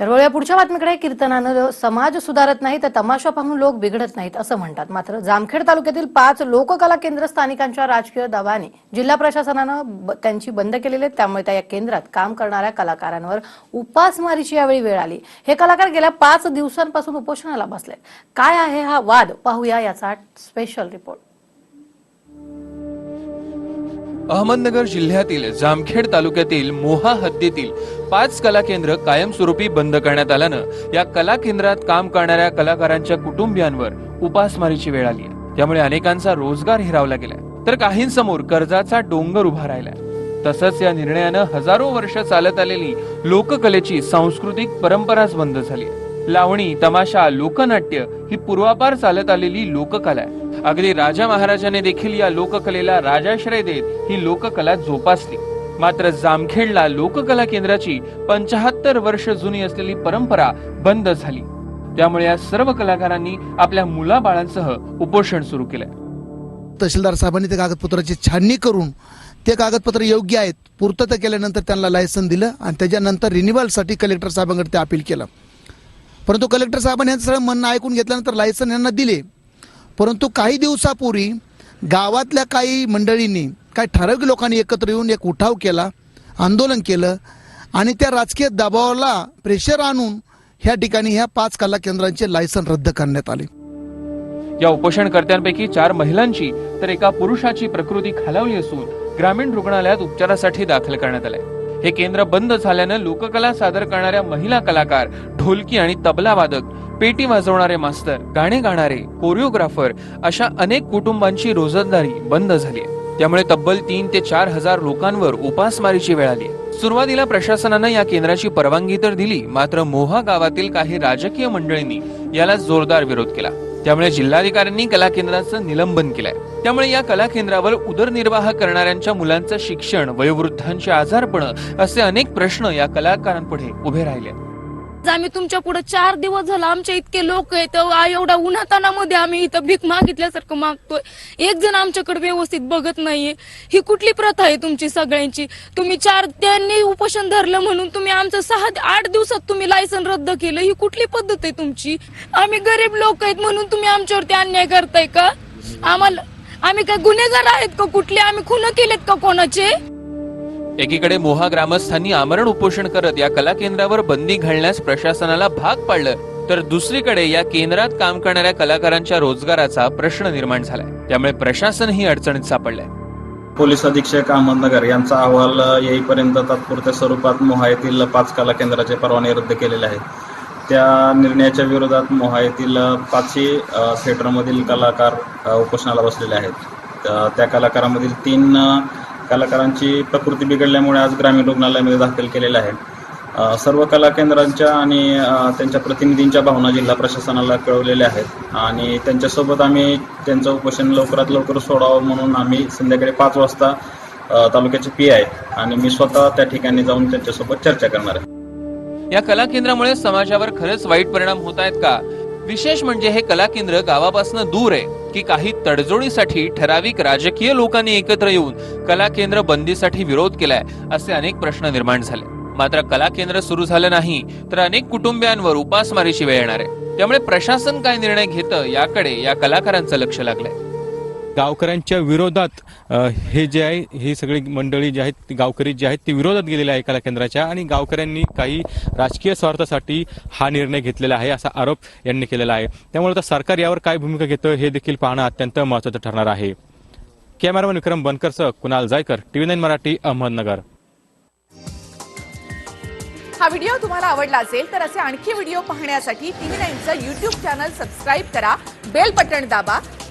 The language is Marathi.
तर वळूया पुढच्या बातमीकडे. कीर्तनानं समाज सुधारत नाही तर तमाशा पाहून लोक बिघडत नाहीत असं म्हणतात. मात्र जामखेड तालुक्यातील पाच लोककला केंद्र स्थानिकांच्या राजकीय दबाने जिल्हा प्रशासनानं त्यांची बंद केलेली आहेत. त्यामुळे त्या या केंद्रात काम करणाऱ्या कलाकारांवर उपासमारीची यावेळी वेळ आली. हे कलाकार गेल्या पाच दिवसांपासून उपोषणाला बसले काय आहे हा वाद? पाहूया याचा स्पेशल रिपोर्ट अहमदनगर जिल्ह्यातील जामखेड तालुक्यातील मोहा हद्दीतील पाच कला केंद्र कायमस्वरूपी बंद करण्यात आल्यानं या कला केंद्रात काम करणाऱ्या कलाकारांच्या कुटुंबियांवर उपासमारीची वेळ आली आहे. त्यामुळे अनेकांचा रोजगार हिरावला गेलाय. तर काहींसमोर कर्जाचा डोंगर उभा राहिलाय. तसंच या निर्णयानं हजारो वर्ष चालत आलेली लोककलेची सांस्कृतिक परंपराच बंद झाली लावणी तमाशा लोकनाट्य ही पूर्वापार चालत आलेली लोककला आहे. अगदी राजा महाराजाने देखील या लोककलेला राजाश्रय देत ही लोककला जोपासली. मात्र जामखेडला लोककला केंद्राची पंचाहत्तर वर्ष जुनी असलेली परंपरा बंद झाली. त्यामुळे या सर्व कलाकारांनी आपल्या मुलाबाळांसह उपोषण सुरू केलं. तहसीलदार साहेबांनी त्या कागदपत्राची छाननी करून ते कागदपत्र योग्य आहेत पूर्तता केल्यानंतर त्यांना लायसन दिलं आणि त्याच्यानंतर रिन्युअलसाठी कलेक्टर साहेबांकडे ते अपील केलं. परंतु कलेक्टर साहेबांनी यांचं सगळं म्हणणं ऐकून घेतल्यानंतर लायसन यांना दिले. परंतु काही दिवसापूर्वी गावातल्या काही मंडळींनी काही ठराविक लोकांनी एकत्र येऊन एक उठाव केला आंदोलन केलं आणि त्या राजकीय दबावाला प्रेशर आणून ह्या ठिकाणी ह्या पाच कला केंद्रांचे लायसन रद्द करण्यात आले. या उपोषणकर्त्यांपैकी चार महिलांची तर एका पुरुषाची प्रकृती खालावली असून ग्रामीण रुग्णालयात उपचारासाठी दाखल करण्यात आले हे केंद्र बंद झाल्यानं लोककला सादर करणाऱ्या महिला कलाकार ढोलकी आणि तबला वादक पेटी वाजवणारे मास्तर गाणे गाणारे कोरिओग्राफर अशा अनेक कुटुंबांची रोजंदारी बंद झाली आहे. त्यामुळे तब्बल तीन ते चार हजार लोकांवर उपासमारीची वेळ आली सुरुवातीला प्रशासनानं या केंद्राची परवानगी तर दिली मात्र मोहा गावातील काही राजकीय मंडळींनी याला जोरदार विरोध केला. त्यामुळे जिल्हाधिकाऱ्यांनी कला केंद्राचं निलंबन केलंय. त्यामुळे या कला केंद्रावर उदरनिर्वाह करणाऱ्यांच्या मुलांचं शिक्षण वयोवृद्धांचे आजारपण असे अनेक प्रश्न या कलाकारांपुढे उभे राहिले. आम्ही तुमच्यापुढे चार दिवस झाला. आमच्या इतके लोक आहेत. एवढ्या उन्हातानामध्ये आम्ही इथं भीक मागितल्यासारखं मागतोय. एक जण आमच्याकडे व्यवस्थित बघत नाहीये. ही कुठली प्रथा आहे तुमची सगळ्यांची? तुम्ही चार त्यांनी उपोषण धरलं म्हणून तुम्ही आमचं सहा आठ दिवसात तुम्ही लायसन रद्द केलं. ही कुठली पद्धत आहे तुमची? आम्ही गरीब लोक आहेत म्हणून तुम्ही आमच्यावरती अन्याय करताय का? आम्हाला आम्ही काय गुन्हेगार आहेत का कुठले? आम्ही खुन केलेत का कोणाचे? एकीकडे मोहा ग्रामस्थांनी आमरण उपोषण करत या कला केंद्रावर बंदी घालण्यास प्रशासनाला भाग पाडलं तर दुसरीकडे या केंद्रात काम करणाऱ्या कलाकारांच्या रोजगाराचा प्रश्न निर्माण झालाय. त्यामुळे प्रशासनही अडचणीत सापडलंय. पोलीस अधीक्षक अहमदनगर यांचा अहवाल येईपर्यंत तात्पुरत्या स्वरूपात मोहा येथील पाच कला केंद्राचे परवाने रद्द केलेले आहेत. त्या निर्णयाच्या विरोधात मोहा येथील पाचही थिएटरमधील कलाकार उपोषणाला बसलेले आहेत. त्या कलाकारामधील तीन कलाकारांची प्रकृती बिघडल्यामुळे आज ग्रामीण रुग्णालयामध्ये दाखल केलेलं आहे. सर्व कला केंद्रांच्या आणि त्यांच्या प्रतिनिधींच्या भावना जिल्हा प्रशासनाला कळवलेल्या आहेत. आणि त्यांच्यासोबत आम्ही त्यांचं उपोषण लवकरात लवकर सोडावं म्हणून आम्ही संध्याकाळी पाच वाजता तालुक्याचे पी आय आणि मी स्वतः त्या ठिकाणी जाऊन त्यांच्यासोबत चर्चा करणार आहे. या कला केंद्रामुळे समाजावर खरंच वाईट परिणाम होत आहेत का? विशेष म्हणजे हे कला केंद्र गावापासून दूर आहे की काही तडजोडीसाठी ठराविक राजकीय लोकांनी एकत्र येऊन कला केंद्र बंदीसाठी विरोध केलाय असे अनेक प्रश्न निर्माण झाले. मात्र कला केंद्र सुरू झालं नाही तर अनेक कुटुंबियांवर उपासमारीची वेळ येणार आहे. त्यामुळे प्रशासन काय निर्णय घेतं याकडे या कलाकारांचं लक्ष लागलंय. गावकऱ्यांच्या विरोधात हे जे आहे हे सगळी मंडळी जी आहेत गावकरी जे आहेत ती विरोधात गेलेली आहे कला केंद्राच्या आणि गावकऱ्यांनी काही राजकीय स्वार्थासाठी हा निर्णय घेतलेला आहे असा आरोप यांनी केलेला आहे. त्यामुळे आता सरकार यावर काय भूमिका घेतं हे देखील पाहणं अत्यंत महत्वाचं ठरणार आहे. कॅमेरामॅन विक्रम बनकरसह कुणाल जायकर टीव्ही नाईन मराठी अहमदनगर. हा व्हिडिओ तुम्हाला आवडला असेल तर असे आणखी व्हिडिओ पाहण्यासाठी टीव्ही नाईनचं युट्यूब चॅनल सबस्क्राईब करा बेल बटन दाबा